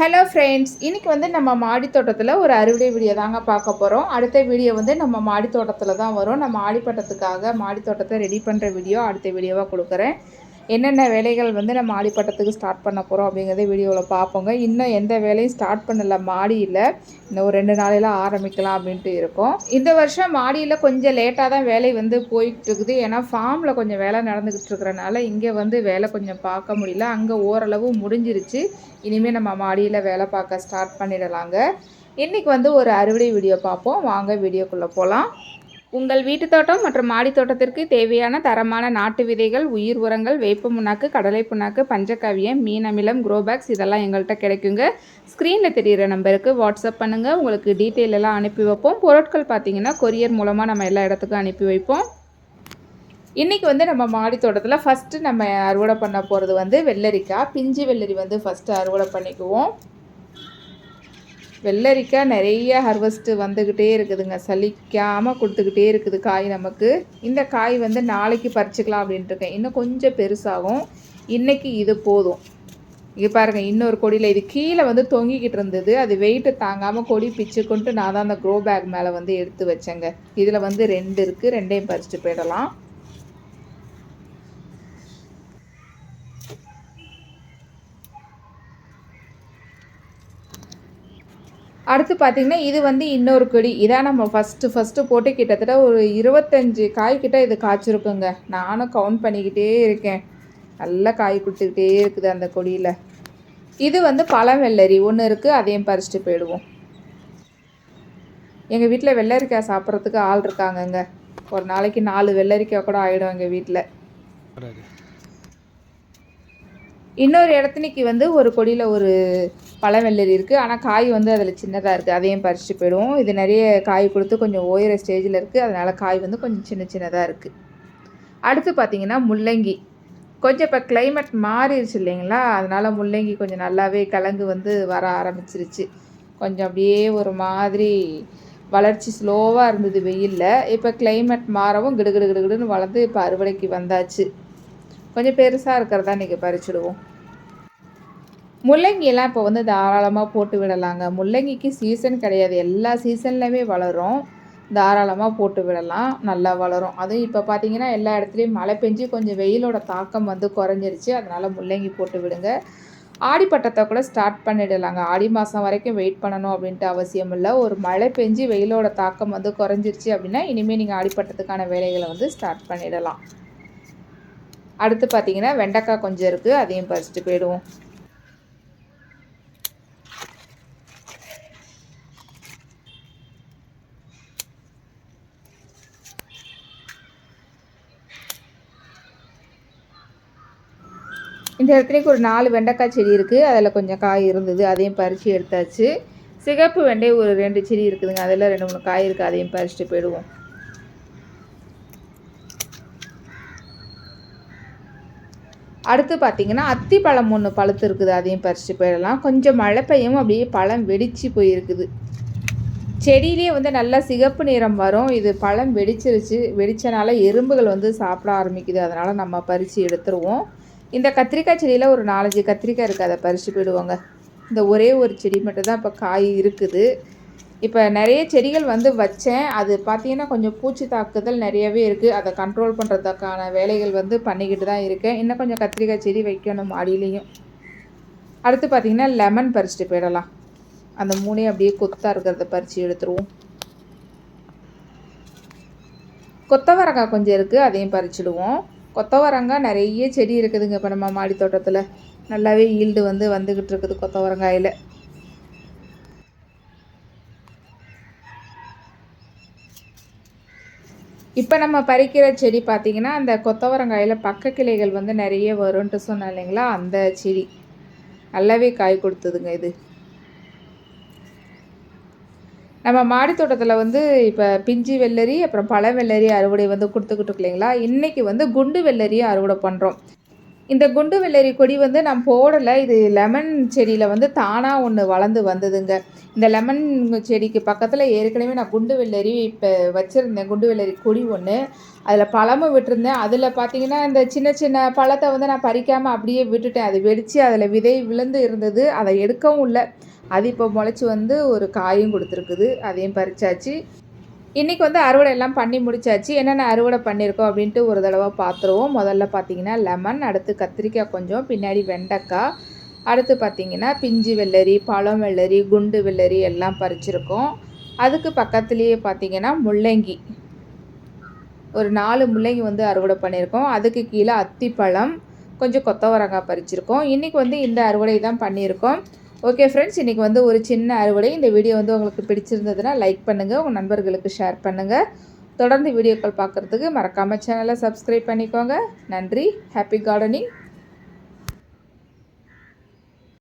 Hello friends இன்றைக்கி வந்து நம்ம மாடி தோட்டத்தில் ஒரு அறுவடை வீடியோ தாங்க பார்க்க போகிறோம் அடுத்த வீடியோ வந்து நம்ம மாடி தோட்டத்தில் தான் வரும். நம்ம ஆடிப்பட்டத்துக்காக மாடி தோட்டத்தை ரெடி பண்ணுற வீடியோ அடுத்த வீடியோவாக கொடுக்குறேன். என்னென்ன வேலைகள் வந்து நம்ம ஆடிப்பட்டத்துக்கு ஸ்டார்ட் பண்ண போகிறோம் அப்படிங்கிறத வீடியோவில் பார்ப்போங்க. இன்னும் எந்த வேலையும் ஸ்டார்ட் பண்ணல மாடியில் இன்னும் ஒரு ரெண்டு நாளையில் ஆரம்பிக்கலாம் அப்படின்ட்டு இருக்கோம். இந்த வருஷம் மாடியில் கொஞ்சம் லேட்டாக தான் வேலை வந்து போயிட்டு இருக்குது ஏன்னா ஃபார்மில் கொஞ்சம் வேலை நடந்துக்கிட்டு இருக்கிறனால இங்கே வந்து வேலை கொஞ்சம் பார்க்க முடியல. அங்கே ஓரளவு முடிஞ்சிருச்சு. இனிமேல் நம்ம மாடியில் வேலை பார்க்க ஸ்டார்ட் பண்ணிடலாங்க. இன்றைக்கி வந்து ஒரு அறுவடை வீடியோ பார்ப்போம். வாங்க வீடியோக்குள்ளே போகலாம் உங்கள் வீட்டு தோட்டம் மற்றும் மாடி தோட்டத்திற்கு தேவையான தரமான நாட்டு விதைகள் உயிர் உரங்கள் வேப்ப புண்ணாக்கு கடலை புண்ணாக்கு பஞ்சகாவியம் மீன் அமிலம் குரோபேக்ஸ் இதெல்லாம் எங்கள்கிட்ட கிடைக்குங்க. ஸ்க்ரீனில் தெரிகிற நம்பருக்கு வாட்ஸ்அப் பண்ணுங்கள் உங்களுக்கு டீட்டெயில் எல்லாம் அனுப்பி வைப்போம். பொருட்கள் பார்த்திங்கன்னா கொரியர் மூலமாக நம்ம எல்லா இடத்துக்கும் அனுப்பி வைப்போம். இன்றைக்கி வந்து நம்ம மாடி தோட்டத்தில் ஃபஸ்ட்டு நம்ம அறுவடை பண்ண போகிறது வந்து வெள்ளரிக்காய். பிஞ்சு வெள்ளரி வந்து ஃபஸ்ட்டு அறுவடை பண்ணிக்குவோம். வெள்ளரிக்காய் நிறைய ஹர்வெஸ்ட்டு வந்துக்கிட்டே இருக்குதுங்க. சலிக்காமல் கொடுத்துக்கிட்டே இருக்குது காய் நமக்கு. இந்த காய் வந்து நாளைக்கு பறிச்சுக்கலாம் அப்படின்ட்டு இருக்கேன். இன்னும் கொஞ்சம் பெருசாகும். இன்றைக்கி இது போதும். இங்கே பாருங்கள் இன்னொரு கொடியில் இது கீழே வந்து தொங்கிக்கிட்டு இருந்தது. அது வெயிட்டு தாங்காமல் கொடி பிச்சு கொண்டு நான் தான் அந்த க்ரோ பேக் மேலே வந்து எடுத்து வச்சேங்க. இதில் வந்து ரெண்டு இருக்குது ரெண்டையும் பறிச்சுட்டு போயிடலாம். அடுத்து பார்த்திங்கன்னா இது வந்து இன்னொரு கொடி. இதான் நம்ம ஃபஸ்ட்டு ஃபஸ்ட்டு போட்டு கிட்டத்தட்ட ஒரு இருபத்தஞ்சி காய் கிட்ட இது காய்ச்சிருக்குங்க. நானும் கவுண்ட் பண்ணிக்கிட்டே இருக்கேன். நல்லா காய் கொடுத்துக்கிட்டே இருக்குது அந்த கொடியில். இது வந்து பழம் வெள்ளரி. ஒன்று இருக்குது அதையும் பறிச்சுட்டு போயிடுவோம். எங்கள் வீட்டில் வெள்ளரிக்காய் சாப்பிட்றதுக்கு ஆள் இருக்காங்கங்க. ஒரு நாளைக்கு நாலு வெள்ளரிக்காய் கூட ஆகிடும் எங்கள் வீட்டில் இன்னொரு இடத்துனிக்கு வந்து ஒரு கொடியில் ஒரு பழவெள்ளரி இருக்குது ஆனால் காய் வந்து அதில் சின்னதாக இருக்குது அதையும் பறிச்சுட்டு போயிடுவோம். இது நிறைய காய் கொடுத்து கொஞ்சம் ஓயிற ஸ்டேஜில் இருக்குது அதனால் காய் வந்து கொஞ்சம் சின்ன சின்னதாக இருக்குது அடுத்து பார்த்திங்கன்னா முள்ளங்கி. கொஞ்சம் இப்போ கிளைமேட் மாறிடுச்சு இல்லைங்களா? அதனால் முள்ளங்கி கொஞ்சம் நல்லாவே கிழங்கு வந்து வர ஆரம்பிச்சிருச்சு. கொஞ்சம் அப்படியே ஒரு மாதிரி வளர்ச்சி ஸ்லோவாக இருந்தது வெயிலில். இப்போ கிளைமேட் மாறவும் கிடுகிடு கிடுகிடுன்னு வளர்ந்து இப்போ அறுவடைக்கு வந்தாச்சு. கொஞ்சம் பெருசாக இருக்கிறதா இன்றைக்கி பறிச்சுடுவோம். முள்ளங்கியெல்லாம் இப்போ வந்து தாராளமாக போட்டு விடலாங்க. முள்ளங்கிக்கு சீசன் கிடையாது. எல்லா சீசன்லையுமே வளரும். தாராளமாக போட்டு விடலாம். நல்லா வளரும். அதுவும் இப்போ பார்த்தீங்கன்னா எல்லா இடத்துலையும் மழை பெஞ்சு கொஞ்சம் வெயிலோட தாக்கம் வந்து குறைஞ்சிருச்சு. அதனால் முள்ளங்கி போட்டு விடுங்க. ஆடிப்பட்டத்தை கூட ஸ்டார்ட் பண்ணிடலாங்க. ஆடி மாதம் வரைக்கும் வெயிட் பண்ணணும் அப்படின்ட்டு அவசியம் இல்லை. ஒரு மழை பெஞ்சு வெயிலோட தாக்கம் வந்து குறைஞ்சிருச்சு அப்படின்னா இனிமேல் நீங்கள் ஆடிப்பட்டத்துக்கான வேலைகளை வந்து ஸ்டார்ட் பண்ணிடலாம். அடுத்து பார்த்தீங்கன்னா வெண்டைக்காய் கொஞ்சம் இருக்குது அதையும் பறிச்சுட்டு போயிடுவோம். இந்த இடத்துலையும் ஒரு நாலு வெண்டைக்காய் செடி இருக்குது அதில் கொஞ்சம் காய் இருந்தது அதையும் பறித்து எடுத்தாச்சு. சிகப்பு வெண்டை ஒரு ரெண்டு செடி இருக்குதுங்க அதில் ரெண்டு மூணு காய் இருக்குது அதையும் பறிச்சுட்டு போயிடுவோம். அடுத்து பார்த்தீங்கன்னா அத்தி பழம் ஒன்று பழுத்து இருக்குது அதையும் பறித்து போயிடலாம். கொஞ்சம் மழை பெய்யும் அப்படியே பழம் வெடித்து போயிருக்குது. செடியிலே வந்து நல்லா சிகப்பு நிறம் வரும். இது பழம் வெடிச்சிருச்சு. வெடித்தனால எறும்புகள் வந்து சாப்பிட ஆரம்பிக்குது. அதனால் நம்ம பறித்து எடுத்துருவோம். இந்த கத்திரிக்காய் செடியில் ஒரு நாலஞ்சு கத்திரிக்காய் இருக்குது அதை பறித்து போயிடுவோங்க. இந்த ஒரே ஒரு செடி மட்டும் தான் இப்போ காய் இருக்குது. இப்போ நிறைய செடிகள் வந்து வச்சேன். அது பார்த்தீங்கன்னா கொஞ்சம் பூச்சி தாக்குதல் நிறையவே இருக்குது அதை கண்ட்ரோல் பண்ணுறதுக்கான வேலைகள் வந்து பண்ணிக்கிட்டு தான் இருக்கேன். இன்னும் கொஞ்சம் கத்திரிக்காய் செடி வைக்கணும் மாடியிலையும். அடுத்து பார்த்திங்கன்னா லெமன் பறிச்சுட்டு போயிடலாம். அந்த மூணையும் அப்படியே கொத்தாக இருக்கிறத பறித்து எடுத்துருவோம். கொத்தவரங்காய் கொஞ்சம் இருக்குது அதையும் பறிச்சிடுவோம். கொத்தவரங்காய் நிறைய செடி இருக்குதுங்க. இப்போ நம்ம மாடி தோட்டத்தில் நல்லாவே ஈல்டு வந்து வந்துக்கிட்டு இருக்குது கொத்தவரங்காயில். இப்போ நம்ம பறிக்கிற செடி பார்த்திங்கன்னா அந்த கொத்தவரங்காயில் பக்க கிளைகள் வந்து நிறைய வரும்ன்ட்டு சொன்னேன் இல்லைங்களா? அந்த செடி. நல்லாவே காய் கொடுத்ததுங்க இது. நம்ம மாடி தோட்டத்தில் வந்து இப்போ பிஞ்சு வெள்ளரி அப்புறம் பழ வெள்ளரி அறுவடை வந்து கொடுத்துக்கிட்டு இல்லைங்களா? இன்றைக்கி வந்து குண்டு வெள்ளரியும் அறுவடை பண்ணுறோம் இந்த குண்டு வெள்ளரி கொடி வந்து நான் போடலை. இது லெமன் செடியில் வந்து தானாக ஒன்று வளர்ந்து வந்ததுங்க. இந்த லெமன் செடிக்கு பக்கத்தில் ஏற்கனவே நான் குண்டு வெள்ளரி இப்போ வச்சுருந்தேன். குண்டு வெள்ளரி கொடி ஒன்று அதில் பழமும் விட்டுருந்தேன். அதில் பார்த்தீங்கன்னா இந்த சின்ன சின்ன பழத்தை வந்து நான் பறிக்காமல் அப்படியே விட்டுட்டேன். அது வெடித்து அதில் விதை விழுந்து இருந்தது. அதை எடுக்கவும் இல்லை. அது இப்போ முளைச்சி வந்து ஒரு காயும் கொடுத்துருக்குது. அதையும் பறிச்சாச்சு. இன்றைக்கி வந்து அறுவடை எல்லாம் பண்ணி முடிச்சாச்சு. என்னென்ன அறுவடை பண்ணியிருக்கோம் அப்படின்ட்டு ஒரு தடவை பார்த்துருவோம் முதல்ல பார்த்தீங்கன்னா லெமன் அடுத்து கத்திரிக்காய் கொஞ்சம் பின்னாடி வெண்டைக்காய் அடுத்து பார்த்திங்கன்னா பிஞ்சு வெள்ளரி பழம் வெள்ளரி குண்டு வெள்ளரி எல்லாம் பறிச்சிருக்கோம். அதுக்கு பக்கத்துலேயே பார்த்தீங்கன்னா முள்ளங்கி. ஒரு நாலு முள்ளங்கி வந்து அறுவடை பண்ணியிருக்கோம் அதுக்கு கீழே அத்திப்பழம் கொஞ்சம் கொத்தவரங்காய் பறிச்சிருக்கோம். இன்றைக்கி வந்து இந்த அறுவடை தான் பண்ணியிருக்கோம் ஓகே ஃப்ரெண்ட்ஸ் இன்றைக்கி வந்து ஒரு சின்ன அறுவடை. இந்த வீடியோ வந்து உங்களுக்கு பிடிச்சிருந்ததுன்னா லைக் பண்ணுங்கள் உங்கள் நண்பர்களுக்கு ஷேர் பண்ணுங்கள் தொடர்ந்து வீடியோக்கள் பார்க்குறதுக்கு மறக்காமல் சேனலை சப்ஸ்கிரைப் பண்ணிக்கோங்க. நன்றி ஹாப்பி கார்டனிங்